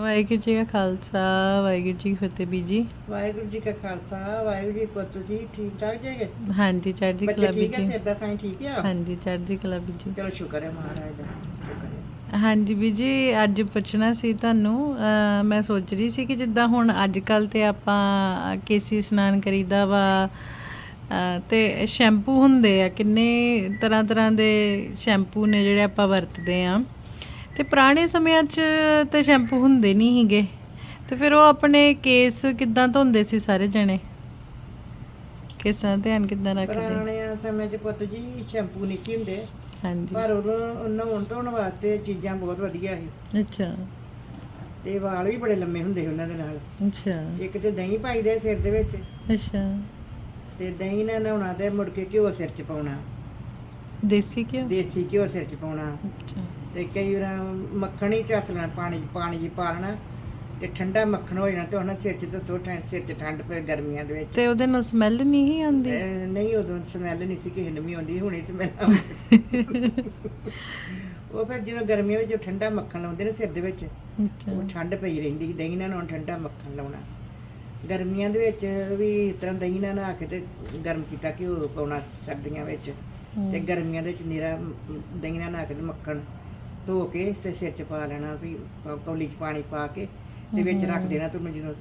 ਵਾਹਿਗੁਰੂ ਜੀ ਕਾ ਖਾਲਸਾ ਵਾਹਿਗੁਰੂ ਜੀ ਕੀ ਫਤਿਹ ਬੀਜੀ ਵਾਹਿਗੁਰੂ ਜੀ ਕਾ ਖਾਲਸਾ ਵਾਹਿਗੁਰੂ ਜੀ ਫਤਿਹ ਜੀ। ਠੀਕ ਠਾਕ ਜੇਗੇ ਹਾਂਜੀ ਚੜ੍ਹਦੀ ਬੱਚੇ ਕਲਾ ਠੀਕ ਹੈ ਬੀਜੀ ਸਿਰ ਦਾ ਸਾਈਂ ਠੀਕ ਆ? ਹਾਂਜੀ ਚੜ੍ਹਦੀ ਕਲਾ ਬੀਜੀ ਚਲੋ ਸ਼ੁਕਰ ਹੈ ਮਹਾਰਾਜ ਦਾ ਸ਼ੁਕਰ ਹੈ। ਹਾਂਜੀ ਬੀਜੀ ਅੱਜ ਪੁੱਛਣਾ ਸੀ ਤੁਹਾਨੂੰ ਅਹ ਮੈਂ ਸੋਚ ਰਹੀ ਸੀ ਕਿ ਜਿੱਦਾਂ ਹੁਣ ਅੱਜ ਕੱਲ ਤੇ ਆਪਾਂ ਕੇਸੀ ਇਸ਼ਨਾਨ ਕਰੀਦਾ ਵਾ ਅਹ ਤੇ ਸ਼ੈਂਪੂ ਹੁੰਦੇ ਆ ਕਿੰਨੇ ਤਰ੍ਹਾਂ ਤਰ੍ਹਾਂ ਦੇ ਸ਼ੈਂਪੂ ਨੇ ਜਿਹੜੇ ਆਪਾਂ ਵਰਤਦੇ ਆ? ਤੇ ਪੁਰਾਣੇ ਸਮਿਆਂ 'ਚ ਤੇ ਸ਼ੈਂਪੂ ਹੁੰਦੇ ਨਹੀਂ ਸੀਗੇ। ਤੇ ਫਿਰ ਉਹ ਆਪਣੇ ਕੇਸ ਕਿੱਦਾਂ ਧੋਂਦੇ ਸੀ ਸਾਰੇ ਜਣੇ? ਕੇਸਾਂ ਦਾ ਧਿਆਨ ਕਿੱਦਾਂ ਰੱਖਦੇ? ਪੁਰਾਣੇ ਸਮੇਂ 'ਚ ਪੁੱਤ ਜੀ ਸ਼ੈਂਪੂ ਨਹੀਂ ਸੀ ਹੁੰਦੇ। ਹਾਂਜੀ। ਪਰ ਉਦੋਂ ਨਹਾਉਣ ਧੋਣ ਵਾਸਤੇ ਚੀਜ਼ਾਂ ਬਹੁਤ ਵਧੀਆ ਸੀ। ਅੱਛਾ। ਤੇ ਵਾਲ ਵੀ ਬੜੇ ਲੰਮੇ ਹੁੰਦੇ ਉਹਨਾਂ ਦੇ ਨਾਲ। ਅੱਛਾ। ਇੱਕ ਤੇ ਦਹੀਂ ਪਾਈਦੇ ਸਿਰ ਦੇ ਵਿੱਚ। ਅੱਛਾ। ਤੇ ਦਹੀਂ ਨਾਲ ਨਹਾਉਣਾ ਤੇ ਮੁੜ ਕੇ ਘਿਓ ਸਿਰ 'ਚ ਪਾਉਣਾ। ਦੇਸੀ ਘਿਓ? ਦੇਸੀ ਘਿਓ ਸਿਰ 'ਚ ਪਾਉਣਾ। ਅੱਛਾ। ਤੇ ਕਈ ਵਾਰ ਮੱਖਣ ਹੀ ਝੱਸ ਲੈਣਾ ਪਾਣੀ 'ਚ ਪਾਣੀ 'ਚ ਪਾ ਲੈਣਾ ਤੇ ਠੰਡਾ ਮੱਖਣ ਹੋ ਜਾਣਾ ਤੇ ਉਹਨਾਂ ਸਿਰ 'ਚ ਦੱਸੋ ਠੰਡ ਸਿਰ 'ਚ ਠੰਡ ਪਏ ਗਰਮੀਆਂ ਦੇ ਵਿੱਚ। ਤੇ ਉਹਦੇ ਨਾਲ ਸਮੈਲ ਨਹੀਂ ਆਉਂਦੀ? ਅਹ ਨਹੀਂ ਉਦੋਂ ਸਮੈਲ ਨਹੀਂ ਸੀ ਕਿਸੇ ਨੂੰ ਵੀ ਆਉਂਦੀ ਹੁਣੇ ਸਮੈਲ ਉਹ ਫਿਰ ਜਦੋਂ ਗਰਮੀਆਂ ਵਿੱਚ ਉਹ ਠੰਡਾ ਮੱਖਣ ਲਾਉਂਦੇ ਨੇ ਸਿਰ ਦੇ ਵਿੱਚ ਅੱਛਾ। ਉਹ ਠੰਡ ਪਈ ਰਹਿੰਦੀ ਸੀ ਦਹੀਂ ਨਾਲ ਹੁਣ ਠੰਡਾ ਮੱਖਣ ਲਾਉਣਾ। ਗਰਮੀਆਂ ਦੇ ਵਿੱਚ ਵੀ ਇਸ ਤਰ੍ਹਾਂ ਦਹੀਂ ਨਾਲ ਨਹਾ ਕੇ ਤੇ ਗਰਮ ਕੀਤਾ ਘਿਓ ਪਾਉਣਾ ਸਰਦੀਆਂ ਵਿੱਚ। ਤੇ ਗਰਮੀਆਂ ਦੇ ਵਿੱਚ ਨੀਰਾ ਦਹੀਂ ਨਾਲ ਨਹਾ ਕੇ ਤੇ ਮੱਖਣ ਧੋ ਕੇ ਤੇ ਸਿਰ 'ਚ ਪਾ ਲੈਣਾ ਵੀ ਕੌਲੀ 'ਚ ਪਾਣੀ ਪਾ ਕੇ ਤੇ ਵਿੱਚ ਰੱਖ ਦੇਣਾ ਤੇ ਜਦੋਂ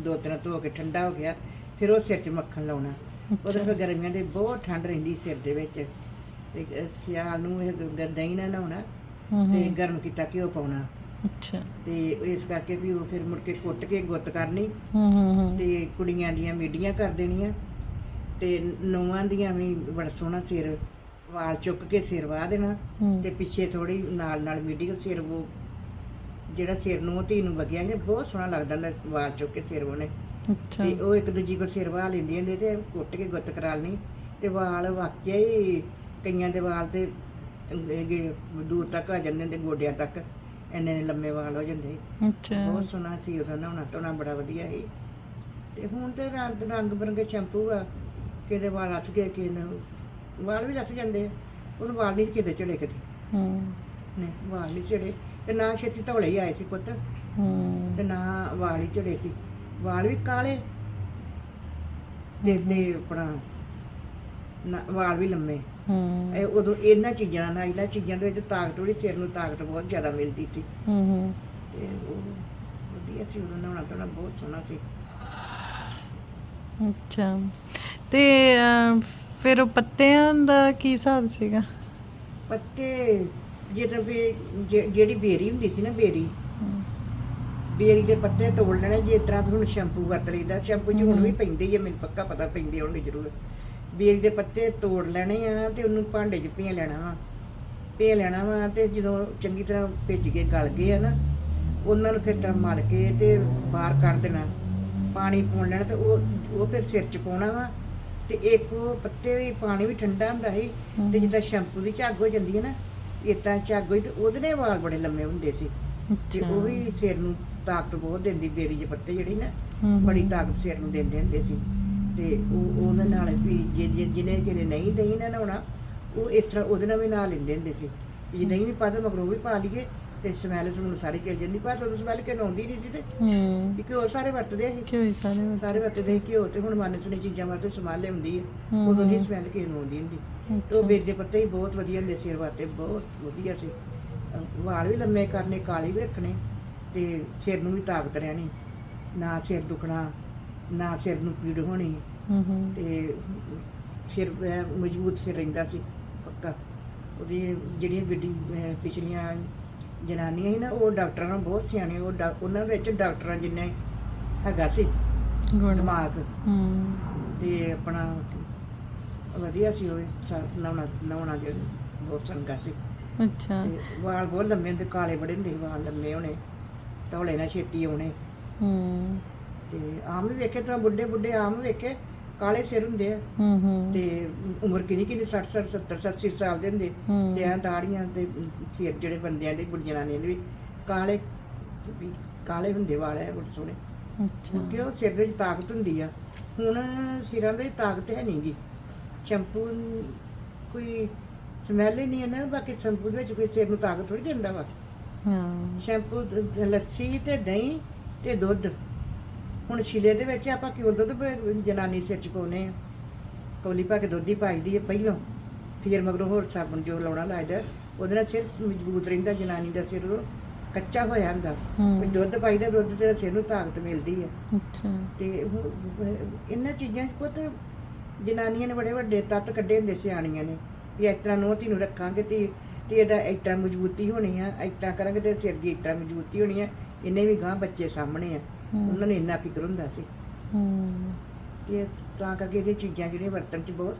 ਦੋ ਤਿੰਨ ਧੋ ਕੇ ਠੰਡਾ ਹੋ ਗਿਆ ਫਿਰ ਉਹ ਸਿਰ 'ਚ ਮੱਖਣ ਲਾਉਣਾ। ਉਹਦੇ ਫਿਰ ਗਰਮੀਆਂ ਦੇ ਬਹੁਤ ਠੰਡ ਰਹਿੰਦੀ ਸਿਰ ਦੇ ਵਿੱਚ। ਤੇ ਸਿਆਲ ਨੂੰ ਇਹ ਗ- ਦਹੀਂ ਨਾਲ ਨਹਾਉਣਾ ਤੇ ਗਰਮ ਕੀਤਾ ਘਿਓ ਪਾਉਣਾ। ਅੱਛਾ। ਤੇ ਇਸ ਕਰਕੇ ਵੀ ਉਹ ਫਿਰ ਮੁੜ ਕੇ ਕੁੱਟ ਕੇ ਗੁੱਤ ਕਰਨੀ। ਹੂੰ ਹੂੰ ਹੂੰ। ਤੇ ਕੁੜੀਆਂ ਦੀਆਂ ਮੀਡੀਆਂ ਕਰ ਦੇਣੀਆਂ। ਤੇ ਨੌਵਾਂ ਦੀਆਂ ਵੀ ਬੜਾ ਸੋਹਣਾ ਸਿਰ ਵਾਲ ਚੁੱਕ ਕੇ ਸਿਰ ਵਾਹ ਦੇਣਾ ਤੇ ਪਿੱਛੇ ਥੋੜੀ ਨਾਲ ਨਾਲ ਮੀਡੀਅਲ ਸਿਰ ਉਹ ਜਿਹੜਾ ਸਿਰ ਨੂੰ ਧੀ ਨੂੰ ਵਗਿਆ ਸੀ ਨਾ, ਬਹੁਤ ਸੋਹਣਾ ਲੱਗਦਾ ਹੁੰਦਾ ਵਾਲ ਚੁੱਕ ਕੇ ਸਿਰ ਉਹਨੇ ਅੱਛਾ। ਤੇ ਉਹ ਇੱਕ ਦੂਜੀ ਕੋ ਸਿਰ ਵਾਹ ਲੈਂਦੀਆਂ ਹੁੰਦੀਆਂ ਤੇ ਕੁੱਟ ਕੇ ਗੁੱਤ ਕਰਾ ਲੈਣੀ। ਤੇ ਵਾਲ ਵਾਕਿਆ ਹੀ ਕਈਆਂ ਦੇ ਵਾਲ ਤੇ ਅਹ, ਦੂਰ ਤੱਕ ਆ ਜਾਂਦੇ ਤੇ ਗੋਡਿਆਂ ਤੱਕ ਇੰਨੇ ਇੰਨੇ ਲੰਮੇ ਵਾਲ ਹੋ ਜਾਂਦੇ। ਅੱਛਾ। ਬਹੁਤ ਸੋਹਣਾ ਸੀ ਉਹਦਾ ਨਹਾਉਣਾ ਧੋਣਾ ਬੜਾ ਵਧੀਆ ਸੀ। ਤੇ ਹੁਣ ਤੇ ਰੰਗ ਰੰਗ ਬਰੰਗੇ ਸ਼ੈਂਪੂ ਆ ਕਿਹਦੇ ਵਾਲ ਹੱਥ ਗਏ ਕਿ ਵਾਲ ਵੀ ਲੱਥ ਜਾਂਦੇ ਆ ਉਹਨੂੰ ਵਾਲ ਨਹੀਂ ਕਿਤੇ ਚੜੇ ਕਿਤੇ। ਹੂੰ। ਨੇ ਵਾਲ ਨਹੀਂ ਚੜੇ ਤੇ ਨਾ ਛੇਤੀ ਧੌਲੇ ਹੀ ਆਏ ਸੀ ਪੁੱਤ। ਹੂੰ। ਤੇ ਨਾ ਵਾਲ ਹੀ ਝੜੇ ਸੀ। ਵਾਲ ਵੀ ਕਾਲੇ ਤੇ ਤੇ ਆਪਣਾ ਨਾ ਵਾਲ ਵੀ ਲੰਮੇ। ਹੂੰ। ਇਹ ਉਦੋਂ ਇਹਨਾਂ ਚੀਜ਼ਾਂ ਨਾਲ ਇਹਨਾਂ ਚੀਜ਼ਾਂ ਦੇ ਵਿੱਚ ਤਾਕਤ ਥੋੜੀ ਸਿਰ ਨੂੰ ਤਾਕਤ ਬਹੁਤ ਜ਼ਿਆਦਾ ਮਿਲਦੀ ਸੀ। ਹੂੰ ਹੂੰ। ਤੇ ਉਹ ਵਧੀਆ ਸੀ ਉਦੋਂ ਨਹਾਉਣਾ ਧੋਣਾ ਬਹੁਤ ਸੋਹਣਾ ਸੀ। ਅੱਛਾ। ਤੇ ਅਹ, ਫਿਰ ਉਹ ਪੱਤਿਆਂ ਦਾ ਕੀ ਹਿਸਾਬ ਸੀਗਾ? ਪੱਤੇ ਜੇ ਤਾਂ ਵੀ ਜੇ- ਜਿਹੜੀ ਬੇਰੀ ਹੁੰਦੀ ਸੀ ਨਾ ਬੇਰੀ ਬੇਰੀ ਦੇ ਪੱਤੇ ਤੋੜ ਲੈਣੇ ਜੇ ਤਰ੍ਹਾਂ ਵੀ ਹੁਣ ਸ਼ੈਂਪੂ ਵਰਤ ਲਈਦਾ ਸ਼ੈਂਪੂ 'ਚ ਹੁਣ ਵੀ ਪੈਂਦੇ ਹੀ ਆ ਮੈਨੂੰ ਪੱਕਾ ਪਤਾ ਪੈਂਦੇ ਹੋਣਗੇ ਜ਼ਰੂਰ। ਬੇਰੀ ਦੇ ਪੱਤੇ ਤੋੜ ਲੈਣੇ ਆ ਤੇ ਉਹਨੂੰ ਭਾਂਡੇ 'ਚ ਭੇ ਲੈਣਾ ਵਾ। ਭੇ ਲੈਣਾ ਵਾ ਤੇ ਜਦੋਂ ਚੰਗੀ ਤਰ੍ਹਾਂ ਭਿੱਜ ਕੇ ਗਲ ਗਏ ਆ ਨਾ ਉਹਨਾਂ ਨੂੰ ਫਿਰ ਤਰ੍ਹਾਂ ਮਲ ਕੇ ਤੇ ਬਾਹਰ ਕੱਢ ਦੇਣਾ। ਪਾਣੀ ਪਾਉਣ ਲੈਣਾ ਤੇ ਉਹ ਉਹ ਫਿਰ ਸਿਰ 'ਚ ਪਾਉਣਾ ਵਾ। ਤੇ ਇੱਕ ਉਹ ਪੱਤੇ ਵੀ ਪਾਣੀ ਵੀ ਠੰਡਾ ਹੁੰਦਾ ਸੀ ਤੇ ਜਿੱਦਾਂ ਸ਼ੈਂਪੂ ਦੀ ਝੱਗ ਹੋ ਜਾਂਦੀ ਹੈ ਨਾ ਤਰ੍ਹਾਂ ਝੱਗ ਹੋਈ ਤੇ ਉਹਦੇ ਨਾਲ ਵਾਲ ਬੜੇ ਲੰਮੇ ਹੁੰਦੇ ਸੀ। ਤੇ ਉਹ ਵੀ ਸਿਰ ਨੂੰ ਤਾਕਤ ਬਹੁਤ ਦਿੰਦੀ ਬੇਰੀ ਦੇ ਪੱਤੇ ਜਿਹੜੀ ਨਾ ਬੜੀ ਤਾਕਤ ਸਿਰ ਨੂੰ ਦਿੰਦੇ ਹੁੰਦੇ ਸੀ। ਤੇ ਉਹ ਉਹਦੇ ਨਾਲ ਵੀ ਜੇ ਜੇ- ਜਿਹਨੇ ਕਿਨੇ ਨਹੀਂ ਦਹੀਂ ਨਾਲ ਨਹਾਉਣਾ ਉਹ ਇਸ ਤਰ੍ਹਾਂ ਉਹਦੇ ਨਾਲ ਵੀ ਨਹਾ ਲੈਂਦੇ ਹੁੰਦੇ ਸੀ। ਜੇ ਦਹੀਂ ਵੀ ਪਾ ਦੇ ਮਗਰੋਂ ਵੀ ਪਾ ਲਈਏ ਤੇ ਸਮੈਲ ਸਾਨੂੰ ਸਾਰੀ ਚੱਲ ਜਾਂਦੀ ਪਰ ਉਦੋਂ ਸਮੈਲ ਕਿ ਆਉਂਦੀ ਨਹੀਂ ਸੀ ਤੇ ਹੂੰ। ਵੀ ਘਿਓ ਸਾਰੇ ਵਰਤਦੇ ਸੀ ਕਿਉਂ ਸਾਰੇ ਸਾਰੇ ਵਰਤਦੇ ਸੀ ਘਿਓ ਤੇ ਹੁਣ ਮਨ ਸੁਣੀ ਚੀਜ਼ਾਂ ਵਾਸਤੇ ਸਮੈਲ ਆਉਂਦੀ ਹੈ। ਉਦੋਂ ਨਹੀਂ ਸਮੈਲ ਕਿਸੇ ਨੂੰ ਆਉਂਦੀ ਹੁੰਦੀ। ਤੇ ਉਹ ਬੇਰੀ ਦੇ ਪੱਤੇ ਹੀ ਬਹੁਤ ਵਧੀਆ ਹੁੰਦੇ ਸਿਰ ਵਾਸਤੇ ਬਹੁਤ ਵਧੀਆ ਸੀ। ਵਾਲ ਵੀ ਲੰਮੇ ਕਰਨੇ ਕਾਲੇ ਵੀ ਰੱਖਣੇ ਤੇ ਸਿਰ ਨੂੰ ਵੀ ਤਾਕਤ ਰਹਿਣੀ। ਨਾ ਸਿਰ ਦੁਖਣਾ ਨਾ ਸਿਰ ਨੂੰ ਪੀੜ ਹੋਣੀ ਤੇ ਸਿਰ ਮਜ਼ਬੂਤ ਸਿਰ ਰਹਿੰਦਾ ਸੀ ਪੱਕਾ। ਉਹਦੀ ਜਿਹੜੀਆਂ ਅਹ ਪਿਛਲੀਆਂ ਜਨਾਨੀਆਂ ਸੀ ਨਾ ਉਹ ਡਾਕਟਰਾਂ ਨਾਲ ਬਹੁਤ ਸਿਆਣੇ ਉਹ ਡਾ- ਉਹਨਾਂ ਵਿੱਚ ਡਾਕਟਰਾਂ ਜਿੰਨੇ ਹੈਗਾ ਸੀ ਗੁਣ। ਦਿਮਾਗ। ਹੂੰ। ਤੇ ਆਪਣਾ ਵਧੀਆ ਸੀ ਉਹ ਸਾ- ਨਹਾਉਣਾ ਨਹਾਉਣਾ ਜਿਹੜਾ ਬਹੁਤ ਚੰਗਾ ਸੀ। ਅੱਛਾ। ਤੇ ਵਾਲ ਬਹੁਤ ਲੰਮੇ ਹੁੰਦੇ ਕਾਲੇ ਬੜੇ ਹੁੰਦੇ ਸੀ ਵਾਲ ਲੰਮੇ ਹੋਣੇ ਧੌਲੇ ਨਾਲ ਛੇਤੀ ਆਉਣੇ। ਹੂੰ। ਤੇ ਆਮ ਵੀ ਵੇਖੇ ਤਾਂ ਬੁੱਢੇ ਬੁੱਢੇ ਆਮ ਵੇਖੇ ਕਾਲੇ ਸਿਰ ਹੁੰਦੇ ਆ। ਹੂੰ ਹੂੰ। ਤੇ ਉਮਰ ਕਿੰਨੀ ਕਿੰਨੀ? 60 60 70 80 ਸਾਲ ਦੇ ਹੁੰਦੇ। ਤੇ ਐਂ ਦਾੜੀਆਂ ਤੇ ਸਿਰ ਜਿਹੜੇ ਬੰਦਿਆਂ ਦੇ ਬੁੱਢੀਆਂ ਜਨਾਨੀਆਂ ਦੇ ਵੀ। ਕਾਲੇ ਵੀ ਕਾਲੇ ਹੁੰਦੇ ਵਾਲ ਬੜੇ ਸੋਹਣੇ। ਅੱਛਾ। ਕਿਉਂਕਿ ਉਹ ਸਿਰ ਦੇ ਵਿੱਚ ਤਾਕਤ ਹੁੰਦੀ ਆ। ਹੁਣ ਸਿਰਾਂ ਦੇ ਤਾਕਤ ਹੈ ਨਹੀਂਗੀ ਸ਼ੈਂਪੂ ਕੋਈ ਸਮੈਲ ਹੀ ਨਹੀਂ ਹੈ ਨਾ ਬਾਕੀ ਸ਼ੈਂਪੂ ਦੇ ਵਿੱਚ ਕੋਈ ਸਿਰ ਨੂੰ ਤਾਕਤ ਥੋੜੀ ਦਿੰਦਾ ਵਾ। ਹਾਂ। ਸ਼ੈਂਪੂ ਲੱਸੀ ਤੇ ਦਹੀਂ ਤੇ ਦੁੱਧ। ਹੁਣ ਛਿਲੇ ਦੇ ਵਿੱਚ ਆਪਾਂ ਕਿਉਂ ਦੁੱਧ ਜਨਾਨੀ ਸਿਰ ਚ ਪਾਉਨੇ ਆ ਕੌਲੀ ਪਾ ਕੇ ਦੁੱਧ ਹੀ ਪਾਈਦੀ ਹੈ ਪਹਿਲੋਂ। ਫਿਰ ਮਗਰੋਂ ਹੋਰ ਸਾਬਣ ਜੋ ਲਾਉਣਾ ਲੱਗਦਾ ਉਹਦੇ ਨਾਲ ਸਿਰ ਮਜ਼ਬੂਤ ਰਹਿੰਦਾ ਜਨਾਨੀ ਦਾ ਸਿਰ ਕੱਚਾ ਹੋਇਆ ਹੁੰਦਾ। ਵੀ ਦੁੱਧ ਪਾਈਦਾ ਦੁੱਧ ਤੇ ਸਿਰ ਨੂੰ ਤਾਕਤ ਮਿਲਦੀ ਹੈ। ਅੱਛਾ। ਤੇ ਇਹਨਾਂ ਚੀਜ਼ਾਂ 'ਚ ਪੁੱਤ ਜਨਾਨੀਆਂ ਨੇ ਬੜੇ ਵੱਡੇ ਤੱਤ ਕੱਢੇ ਹੁੰਦੇ ਸਿਆਣੀਆਂ ਨੇ। ਵੀ ਇਸ ਤਰ੍ਹਾਂ ਧੀ ਨੂੰ ਰੱਖਾਂਗੇ ਤੇ ਤੇ ਇਹਦਾ ਇਸ ਤਰ੍ਹਾਂ ਮਜ਼ਬੂਤੀ ਹੋਣੀ ਆ ਇਸ ਤਰ੍ਹਾਂ ਕਰਾਂਗੇ ਤੇ ਸਿਰ ਦੀ ਇਸ ਤਰ੍ਹਾਂ ਮਜ਼ਬੂਤੀ ਹੋਣੀ ਆ। ਇਹਨੇ ਵੀ ਗਾਂ ਬੱਚੇ ਸਾਹਮਣੇ ਆ। ਉਹਨਾਂ ਨੂੰ ਇੰਨਾ ਫਿਕਰ ਹੁੰਦਾ ਸੀ ਹੂੰ। ਤੇ ਤਾਂ ਕਰਕੇ ਇਹਦੀਆਂ ਚੀਜ਼ਾਂ ਜਿਹੜੀਆਂ ਵਰਤਣ 'ਚ ਬਹੁਤ